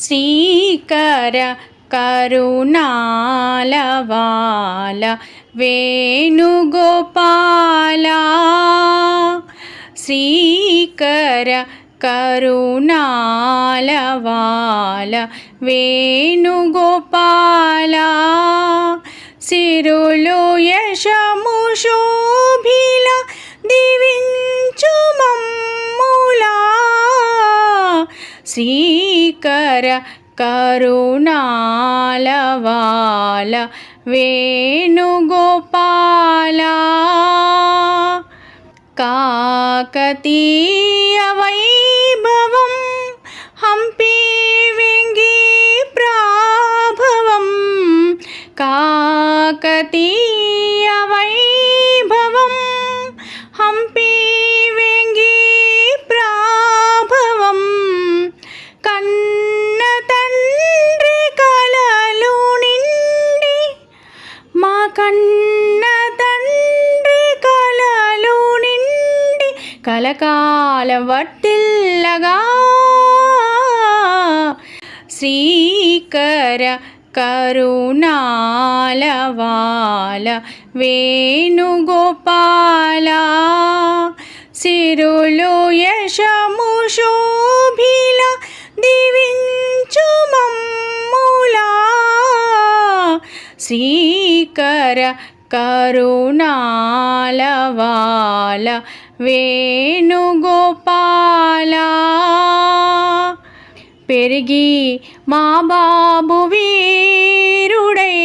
శ్రీకర కరుణాలవాల వేణుగోపాల. శ్రీకర కరుణాలవాల వేణుగోపాల. సిరులు యశము శోభిల దివించు మమ్ములా. శ్రీ శ్రీకర కరుణాలవాల వేణుగోపాల కాకతీయ వై కన్న తండ్రి కలలు నిండి కలకాల వట్టిల్లగా శ్రీకర కరుణాలవాల వేణుగోపాల సిరులు యశము శోభిల దివించు మమ్ములా. శ్రీ కర కరుణాలవాల వేణుగోపాల. పెరిగి మా బాబు వీరుడై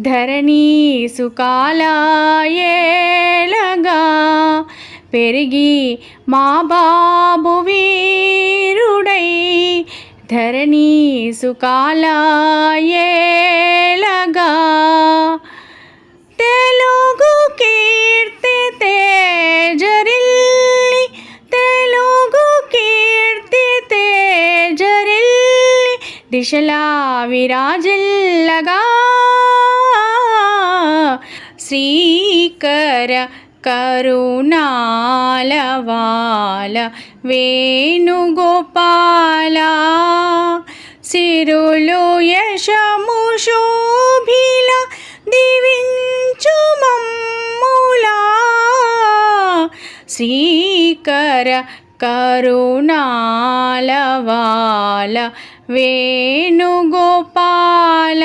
ధరణి సుకాలయేలగా. పెరిగి మా బాబు వీరుడై ధరణి సుకాలయే దిశలా విరాజిల్లగా. శ్రీకర కరుణాలవాల వేణుగోపాల. సిరులు యశము శోభిల దివించు మమ్ములా. శ్రీకర కరుణాలవాల వేణుగోపాల.